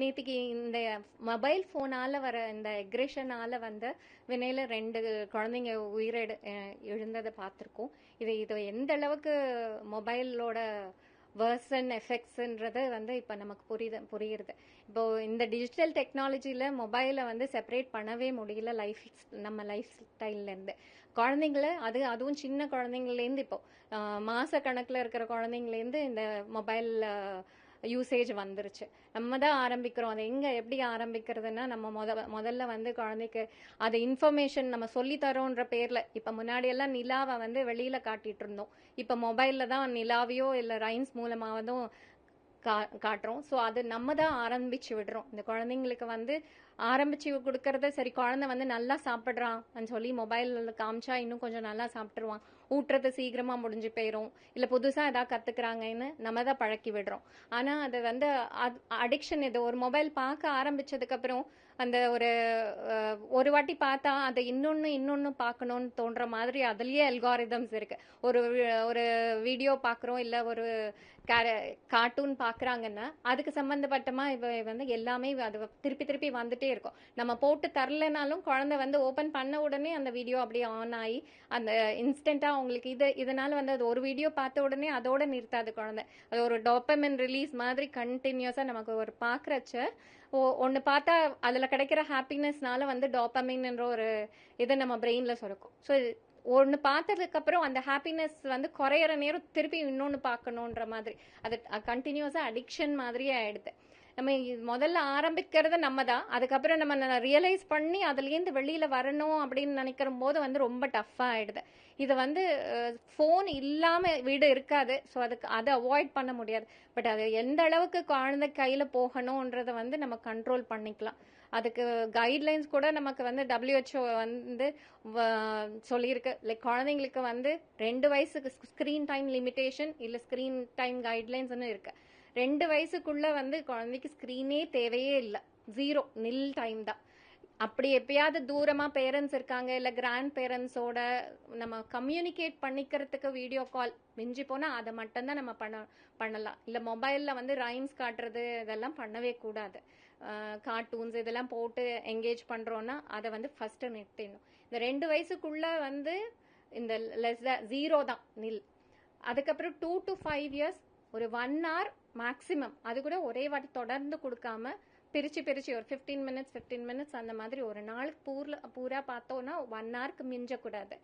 நேத்திக்கு இந்த மொபைல் ஃபோனால் வர இந்த எக்ரெஷனால வந்து வினையில ரெண்டு குழந்தைங்க உயிரிழ எழுந்ததை பார்த்துருக்கோம். இது இது எந்த அளவுக்கு மொபைலோட வேர்ஸ் அண்ட் எஃபெக்ட்ஸுன்றது வந்து இப்போ நமக்கு புரியுது புரியுறது. இப்போ இந்த டிஜிட்டல் டெக்னாலஜியில் மொபைலை வந்து செப்பரேட் பண்ணவே முடியல லைஃப் நம்ம லைஃப் ஸ்டைல்லேருந்து குழந்தைங்கள அது அதுவும் சின்ன குழந்தைங்கலேருந்து இப்போ மாத கணக்கில் இருக்கிற குழந்தைங்கலேருந்து இந்த மொபைல் யூசேஜ் வந்துருச்சு. நம்ம தான் ஆரம்பிக்கிறோம். அதை எங்கே எப்படி ஆரம்பிக்கிறதுனா நம்ம முத முதல்ல வந்து குழந்தைக்கு அதை இன்ஃபர்மேஷன் நம்ம சொல்லி தரோன்ற பேரில். இப்போ முன்னாடி எல்லாம் நிலாவை வந்து வெளியில் காட்டிட்டு இருந்தோம். இப்போ மொபைலில் தான் நிலாவையோ இல்லை ரைன்ஸ் மூலமாவதும் கா காட்டுறோம். ஸோ அது நம்ம தான் ஆரம்பிச்சு விடுறோம். இந்த குழந்தைங்களுக்கு வந்து ஆரம்பிச்சு கொடுக்கறத சரி குழந்தை வந்து நல்லா சாப்பிட்றான் சொல்லி மொபைல் காமிச்சா இன்னும் கொஞ்சம் நல்லா சாப்பிட்டுருவான். ஊட்டுறது சீக்கிரமா முடிஞ்சு போயிடும் இல்லை புதுசாக ஏதாவது கற்றுக்குறாங்கன்னு நம்ம தான் பழக்கி விடுறோம். ஆனால் அது வந்து அடிக்ஷன் இது. ஒரு மொபைல் பார்க்க ஆரம்பிச்சதுக்கப்புறம் அந்த ஒரு ஒரு வாட்டி பார்த்தா அதை இன்னொன்று இன்னொன்று பார்க்கணும்னு தோன்ற மாதிரி அதுலேயே அல்காரிதம்ஸ் இருக்கு. ஒரு ஒரு வீடியோ பார்க்குறோம் இல்லை ஒரு கார்ட்டூன் பார்க்குறாங்கன்னா அதுக்கு சம்மந்தப்பட்டமாக இவ வந்து எல்லாமே அது திருப்பி திருப்பி வந்துட்டே இருக்கும். நம்ம போட்டு தரலனாலும் குழந்தை வந்து ஓப்பன் பண்ண உடனே அந்த வீடியோ அப்படியே ஆன் ஆகி அந்த இன்ஸ்டண்ட்டாக அவங்களுக்கு இது இதனால் வந்து அது ஒரு வீடியோ பார்த்த உடனே அதோடு நிறுத்தாது குழந்தை. அது ஒரு டோப்பமென் ரிலீஸ் மாதிரி கண்டினியூஸாக நமக்கு ஒரு பார்க்குறச்ச ஒன்று பார்த்தா அதில் கிடைக்கிற ஹாப்பினஸ்னால வந்து டோப்பமின்ன்ற ஒரு இதை நம்ம பிரெயினில் சுரக்கும். ஸோ ஒன்று பார்த்ததுக்கப்புறம் அந்த ஹாப்பினஸ் வந்து குறையிற நேரம் திருப்பி இன்னொன்று பார்க்கணுன்ற மாதிரி. அது கண்டினியூஸாக அடிக்ஷன் மாதிரியே ஆயிடுது. நம்ம முதல்ல ஆரம்பிக்கிறது நம்ம தான் அதுக்கப்புறம் நம்ம ரியலைஸ் பண்ணி அதுலேருந்து வெளியில் வரணும் அப்படின்னு நினைக்கிற போது வந்து ரொம்ப டஃப்பாக ஆகிடுது இது வந்து ஃபோன் இல்லாமல் வீடு இருக்காது. ஸோ அதுக்கு அதை அவாய்ட் பண்ண முடியாது. பட் அது எந்த அளவுக்கு குழந்தை கையில் போகணுன்றதை வந்து நம்ம கண்ட்ரோல் பண்ணிக்கலாம். அதுக்கு கைட்லைன்ஸ் கூட நமக்கு வந்து டபிள்யூஹெச்ஓ வந்து சொல்லியிருக்கு. லைக் குழந்தைங்களுக்கு வந்து ரெண்டு வயசுக்கு ஸ்க்ரீன் டைம் லிமிடேஷன் இல்லை ஸ்க்ரீன் டைம் கைட்லைன்ஸ்னு இருக்குது ரெண்டு வயசுக்குள்ள வந்து குழந்தைக்கு ஸ்க்ரீனே தேவையே இல்லை. ஜீரோ நில் டைம் தான். அப்படி எப்பயாவது தூரமா பேரண்ட்ஸ் இருக்காங்க இல்ல கிராண்ட் பேரண்ட்ஸோட நம்ம கம்யூனிகேட் பண்ணிக்கிறதுக்கு வீடியோ கால் மிஞ்சி போனா அதை மட்டும்தான் நம்ம பண்ண பண்ணலாம். இல்ல மொபைல்ல வந்து ரைம்ஸ் காட்டுறது இதெல்லாம் பண்ணவே கூடாது. கார்ட்டூன்ஸ் இதெல்லாம் போட்டு என்கேஜ் பண்றோம்னா அதை வந்து ஃபர்ஸ்ட் நிறுத்திடணும். இந்த ரெண்டு வயசுக்குள்ள வந்து இந்த லெஸ் ஜீரோ தான் நில் அதுக்கப்புறம் டூ டு ஃபைவ் இயர்ஸ் ஒரு ஒன் ஹவர் மேக்சிமம் அது கூட ஒரே வாட்டி தொடர்ந்து கொடுக்காம பிரிச்சு பிரிச்சு ஒரு ஃபிஃப்டீன் மினிட்ஸ் ஃபிஃப்டீன் மினிட்ஸ் அந்த மாதிரி ஒரு நாள் பூர்ல பூரா பார்த்தோம்னா ஒன் ஹவருக்கு மிஞ்சக்கூடாது.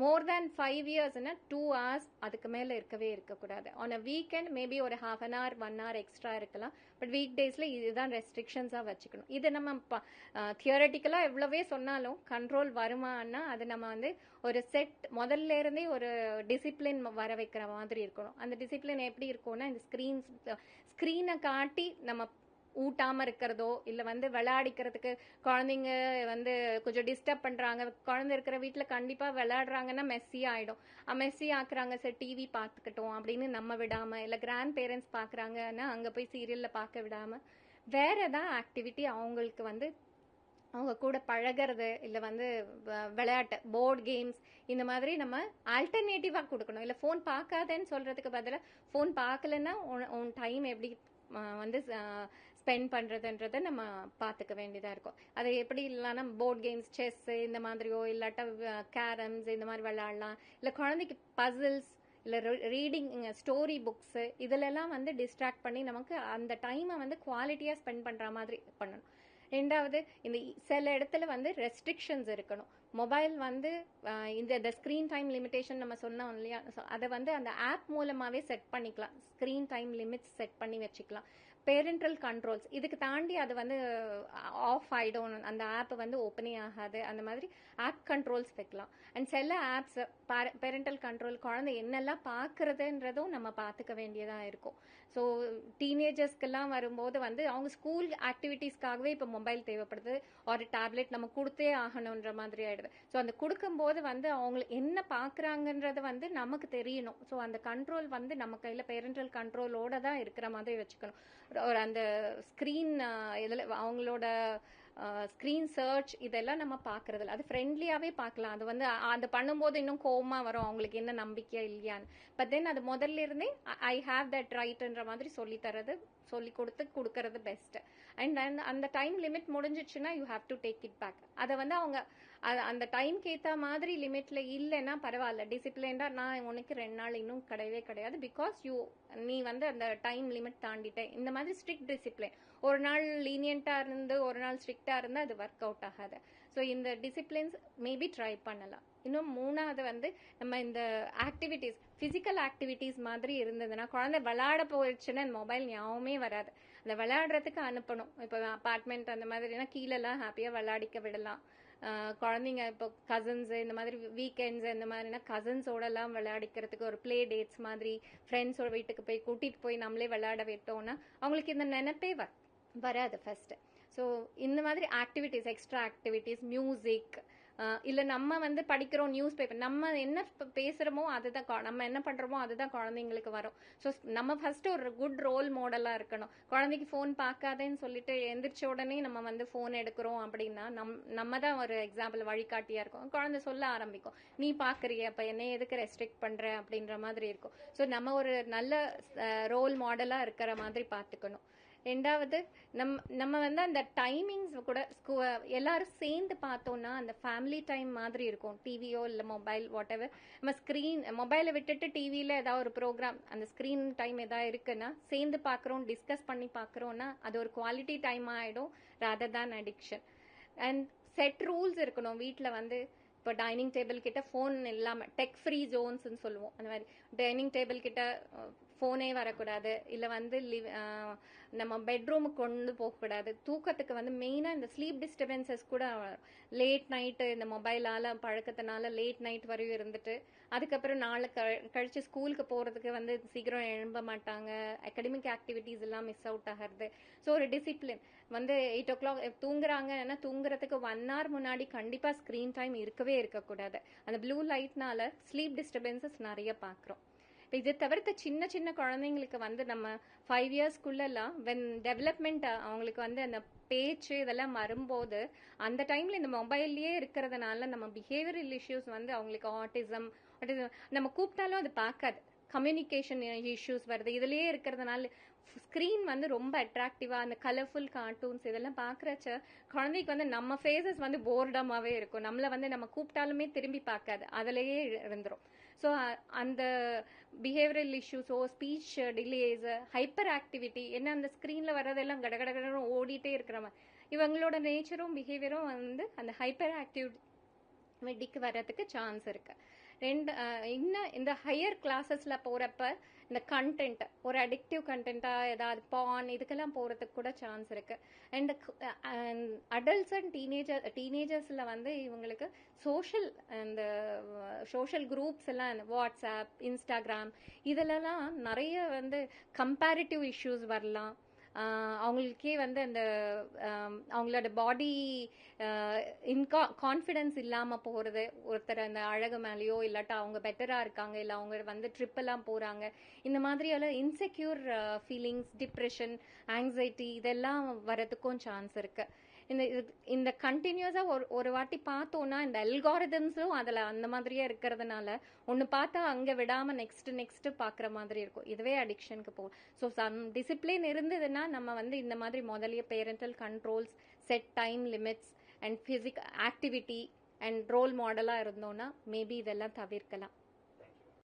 மோர் தேன் ஃபைவ் இயர்ஸ்னா டூ ஹவர்ஸ் அதுக்கு மேலே இருக்கவே இருக்கக்கூடாது. ஆன் அ வீக்கெண்ட் மேபி ஒரு half an hour one hour extra இருக்கலாம். பட் வீக் டேஸில் இதுதான் ரெஸ்ட்ரிக்ஷன்ஸாக வச்சுக்கணும். இது நம்ம தியரட்டிக்கலாக எவ்வளவே சொன்னாலும் கண்ட்ரோல் வருமானா அது நம்ம வந்து ஒரு செட் முதல்ல இருந்தே ஒரு டிசிப்ளின் வர வைக்கிற மாதிரி இருக்கணும். அந்த டிசிப்ளின் எப்படி இருக்கும்னா இந்த ஸ்க்ரீன்ஸ் ஸ்க்ரீனை காட்டி நம்ம ஊட்டாம இருக்கிறதோ இல்ல வந்து விளையாடிக்கிறதுக்கு குழந்தைங்க வந்து கொஞ்சம் டிஸ்டர்ப் பண்றாங்க குழந்தை இருக்கிற வீட்டுல கண்டிப்பா விளையாடுறாங்கன்னா மெஸ்ஸி ஆயிடும். மெஸ்ஸி ஆக்குறாங்க சார் டிவி பார்த்துக்கிட்டோம் அப்படின்னு நம்ம விடாம இல்ல கிராண்ட் பேரண்ட்ஸ் பாக்குறாங்கன்னா அங்க போய் சீரியல்ல பார்க்க விடாம வேற ஏதாவது ஆக்டிவிட்டி அவங்களுக்கு வந்து அவங்க கூட பழகிறது இல்லை வந்து விளையாட்டு போர்டு கேம்ஸ் இந்த மாதிரி நம்ம ஆல்டர்னேட்டிவாக கொடுக்கணும். இல்லை ஃபோன் பார்க்காதேன்னு சொல்கிறதுக்கு பதிலாக ஃபோன் பார்க்கலன்னா உன் டைம் எப்படி வந்து ஸ்பெண்ட் பண்ணுறதுன்றதை நம்ம பார்த்துக்க வேண்டியதாக இருக்கும். அது எப்படி இல்லைன்னா போர்ட் கேம்ஸ் செஸ் இந்த மாதிரியோ இல்லாட்டா கேரம்ஸ் இந்த மாதிரி விளையாடலாம். இல்லை குழந்தைக்கு பசில்ஸ் இல்லை ரீடிங் ஸ்டோரி புக்ஸு இதிலெல்லாம் வந்து டிஸ்ட்ராக்ட் பண்ணி நமக்கு அந்த டைமை வந்து குவாலிட்டியாக ஸ்பெண்ட் பண்ணுற மாதிரி பண்ணணும். ரெண்டாவது இந்த சில இடத்துல வந்து ரெஸ்ட்ரிக்ஷன்ஸ் இருக்கணும். மொபைல் வந்து இந்த ஸ்க்ரீன் டைம் லிமிடேஷன் நம்ம சொன்னோம் இல்லையா? அதை வந்து அந்த ஆப் மூலமாகவே செட் பண்ணிக்கலாம். ஸ்க்ரீன் டைம் லிமிட்ஸ் செட் பண்ணி வச்சுக்கலாம். பேரண்டல் கண்ட்ரோல்ஸ் இதுக்கு தாண்டி அது வந்து ஆஃப் ஆகிடும் அந்த ஆப் வந்து ஓப்பனே ஆகாது. அந்த மாதிரி ஆப் கண்ட்ரோல்ஸ் வைக்கலாம். அண்ட் சில ஆப்ஸ் பேரண்டல் கண்ட்ரோல் குழந்தை என்னெல்லாம் பார்க்கறதுன்றதும் நம்ம பார்த்துக்க வேண்டியதாக இருக்கும். ஸோ டீனேஜர்ஸ்க்கெல்லாம் வரும்போது வந்து அவங்க ஸ்கூல் ஆக்டிவிட்டீஸ்க்காகவே இப்போ மொபைல் தேவைப்படுது. ஒரு டேப்லெட் நம்ம கொடுத்தே ஆகணுன்ற மாதிரி ஆயிடுது. ஸோ அந்த கொடுக்கும்போது வந்து அவங்க என்ன பார்க்குறாங்கன்றது வந்து நமக்கு தெரியணும். ஸோ அந்த கண்ட்ரோல் வந்து நம்ம கையில் பேரண்டல் கண்ட்ரோலோட தான் இருக்கிற மாதிரி வச்சுக்கணும். ஒரு அந்த ஸ்க்ரீன் இதில் அவங்களோட ஸ்க்ரீன் சர்ச் இதெல்லாம் நம்ம பார்க்கறதில்ல அது ஃப்ரெண்ட்லியாகவே பார்க்கலாம் அது வந்து அது பண்ணும்போது இன்னும் கோமா வரும். அவங்களுக்கு என்ன நம்பிக்கை இல்லையான்னு. பட் தென் அது முதல்ல இருந்தே ஐ ஹாவ் தட் ரைட்ன்ற மாதிரி சொல்லி தரது சொல்லி கொடுத்து கொடுக்கறது பெஸ்ட் அண்ட் அந்த அந்த time limit முடிஞ்சிச்சுன்னா you have to take it back அதை வந்து அவங்க அந்த டைம்க்கு ஏற்ற மாதிரி லிமிட்ல இல்லைன்னா பரவாயில்ல. டிசிப்ளின்டா நான் உனக்கு ரெண்டு நாள் இன்னும் கிடையவே கிடையாது. பிகாஸ் யூ நீ வந்து அந்த டைம் லிமிட் தாண்டிட்ட. இந்த மாதிரி ஸ்ட்ரிக்ட் டிசிப்ளின் ஒரு நாள் லீனியண்டா இருந்து ஒரு நாள் ஸ்ட்ரிக்டா இருந்தா அது ஒர்க் அவுட் ஆகாது. ஸோ இந்த டிசிப்ளின்ஸ் மேபி ட்ரை பண்ணலாம். இன்னும் மூணாவது வந்து நம்ம இந்த ஆக்டிவிட்டீஸ் ஃபிசிக்கல் ஆக்டிவிட்டீஸ் மாதிரி இருந்ததுன்னா குழந்தை விளையாட போயிடுச்சுன்னா அந்த மொபைல் ஞாபகமே வராது. அந்த விளையாடுறதுக்கு அனுப்பணும். இப்போ அப்பார்ட்மெண்ட் அந்த மாதிரினா கீழெல்லாம் ஹாப்பியாக விளையாடிக்க விடலாம். குழந்தைங்க இப்போ கசின்ஸ் இந்த மாதிரி வீக்கெண்ட்ஸ் இந்த மாதிரினா கசின்ஸோடலாம் விளையாடிக்கிறதுக்கு ஒரு ப்ளே டேட்ஸ் மாதிரி ஃப்ரெண்ட்ஸோட வீட்டுக்கு போய் கூட்டிகிட்டு போய் நம்மளே விளையாட விட்டோம்னா அவங்களுக்கு இந்த நினைப்பே வ வராது ஃபர்ஸ்ட் ஸோ இந்த மாதிரி ஆக்டிவிட்டீஸ் எக்ஸ்ட்ரா ஆக்டிவிட்டீஸ் மியூசிக் இல்லை நம்ம வந்து படிக்கிறோம் நியூஸ் பேப்பர் நம்ம என்ன பேசுகிறோமோ பேசுறோமோ அதுதான் நம்ம என்ன பண்றோமோ அதுதான் குழந்தைங்களுக்கு வரும். ஸோ நம்ம ஃபர்ஸ்ட் ஒரு குட் ரோல் மாடலா இருக்கணும். குழந்தைக்கு ஃபோன் பார்க்காதேன்னு சொல்லிட்டு எந்திரிச்ச உடனே நம்ம வந்து ஃபோன் எடுக்கிறோம் அப்படின்னா நம் நம்ம தான் ஒரு எக்ஸாம்பிள் வழிகாட்டியா இருக்கும். குழந்தை சொல்ல ஆரம்பிக்கும். நீ பாக்குறிய அப்ப என்ன எதுக்கு ரெஸ்ட்ரிக்ட் பண்ற? அப்படின்ற மாதிரி இருக்கும். ஸோ நம்ம ஒரு நல்ல ரோல் மாடலா இருக்கிற மாதிரி பார்த்துக்கணும். ரெண்டாவது நம் நம்ம வந்து அந்த டைமிங்ஸ் கூட ஸ்கூ எல்லாரும் சேர்ந்து பார்த்தோம்னா அந்த ஃபேமிலி டைம் மாதிரி இருக்கும். டிவியோ இல்லை மொபைல் வாட் எவர் நம்ம ஸ்க்ரீன் மொபைலை விட்டுட்டு டிவியில் ஏதாவது ஒரு ப்ரோக்ராம் அந்த ஸ்க்ரீன் டைம் ஏதாவது இருக்குன்னா சேர்ந்து பார்க்குறோம் டிஸ்கஸ் பண்ணி பார்க்குறோன்னா அது ஒரு குவாலிட்டி டைம் ஆகிடும் ரேதர் தான் அடிக்ஷன் அண்ட் செட் ரூல்ஸ் இருக்கணும். வீட்டில் வந்து இப்போ டைனிங் டேபிள் கிட்ட ஃபோன் இல்லாமல் டெக் ஃப்ரீ ஜோன்ஸ்னு சொல்லுவோம். அந்த மாதிரி டைனிங் டேபிள் கிட்ட ஃபோனே வரக்கூடாது. இல்லை வந்து லிவ் நம்ம பெட்ரூமுக்கு கொண்டு போகக்கூடாது. தூக்கத்துக்கு வந்து மெயினாக இந்த ஸ்லீப் டிஸ்டர்பன்சஸ் கூட லேட் நைட்டு இந்த மொபைலால் பழக்கத்தினால லேட் நைட் வரையும் இருந்துட்டு அதுக்கப்புறம் நாளை க கழிச்சு ஸ்கூலுக்கு போகிறதுக்கு வந்து சீக்கிரம் எழும்ப மாட்டாங்க. அகடமிக் ஆக்டிவிட்டீஸ் எல்லாம் மிஸ் அவுட் ஆகிறது. ஸோ ஒரு டிசிப்ளின் வந்து எயிட் ஓ கிளாக் தூங்குறாங்கன்னா தூங்குறதுக்கு ஒன் ஹவர் முன்னாடி கண்டிப்பாக ஸ்க்ரீன் டைம் இருக்கவே இருக்கக்கூடாது. அந்த ப்ளூ லைட்னால ஸ்லீப் டிஸ்டர்பன்சஸ் நிறைய பார்க்குறோம் இப்போ இதை தவிர்த்து சின்ன சின்ன குழந்தைங்களுக்கு வந்து நம்ம ஃபைவ் இயர்ஸ்க்குள்ளெல்லாம் வென் டெவலப்மெண்ட் அவங்களுக்கு வந்து அந்த பேச்சு இதெல்லாம் வரும்போது அந்த டைம்ல இந்த மொபைல்லையே இருக்கிறதுனால நம்ம பிஹேவியரல் இஷ்யூஸ் வந்து அவங்களுக்கு ஆட்டிசம் நம்ம கூப்பிட்டாலும் அது பார்க்காது. கம்யூனிகேஷன் இஷ்யூஸ் வருது. இதுலயே இருக்கிறதுனால ஸ்க்ரீன் வந்து ரொம்ப அட்ராக்டிவா அந்த கலர்ஃபுல் கார்ட்டூன்ஸ் இதெல்லாம் பாக்குறச்ச குழந்தைக்கு வந்து நம்ம ஃபேஸஸ் வந்து போர்டமாவே இருக்கும். நம்மள வந்து நம்ம கூப்பிட்டாலுமே திரும்பி பார்க்காது. அதுலயே இருந்துரும். ஸோ அந்த பிஹேவியரல் இஷ்யூஸோ ஸ்பீச் டிலேஸ் ஹைப்பர் ஆக்டிவிட்டி என்ன அந்த ஸ்க்ரீன்ல வர்றதெல்லாம் கடகடகடன்னு ஓடிட்டே இருக்கிற மாதிரி இவங்களோட நேச்சரும் பிஹேவியரும் வந்து அந்த ஹைப்பர் ஆக்டிவிட்டிக்கு வர்றதுக்கு சான்ஸ் இருக்கு. ரெண்டு இன்னும் இந்த ஹையர் கிளாஸஸில் போகிறப்ப இந்த கண்டென்ட் ஒரு அடிக்டிவ் கண்டென்ட்டாக ஏதாவது பான் இதுக்கெல்லாம் போகிறதுக்கு கூட சான்ஸ் இருக்குது அண்ட் அடல்ட்ஸ் அண்ட் டீனேஜர் டீனேஜர்ஸில் வந்து இவங்களுக்கு சோஷியல் இந்த சோஷியல் குரூப்ஸ் எல்லாம் வாட்ஸ்அப் இன்ஸ்டாகிராம் இதிலலாம் நிறைய வந்து கம்பேரிட்டிவ் இஷ்யூஸ் வரலாம். அவங்களுக்கே வந்து அந்த அவங்களோட பாடி இன்கா கான்ஃபிடென்ஸ் இல்லாமல் போகிறது ஒருத்தர் அந்த அழகு மேலேயோ இல்லாட்டா அவங்க பெட்டராக இருக்காங்க இல்லை அவங்க வந்து ட்ரிப்பெல்லாம் போகிறாங்க இந்த மாதிரியெல்லாம் இன்செக்யூர் ஃபீலிங்ஸ் டிப்ரெஷன் ஆங்ஸைட்டி இதெல்லாம் வரதுக்கும் சான்ஸ் இருக்குது இந்த இது- இந்த கண்டினியூஸாக ஒரு ஒரு வாட்டி பார்த்தோன்னா இந்த அல்காரிதம்ஸும் அதில் அந்த மாதிரியே இருக்கிறதுனால ஒன்று பார்த்தா அங்கே விடாமல் நெக்ஸ்ட் நெக்ஸ்ட் பார்க்குற மாதிரி இருக்கும். இதுவே அடிக்ஷனுக்கு போகும். ஸோ சம் டிசிப்ளின் இருந்ததுன்னா நம்ம வந்து இந்த மாதிரி முதலிய parental controls set time limits and physical activity and role மாடலாக இருந்தோம்னா மேபி இதெல்லாம் தவிர்க்கலாம்.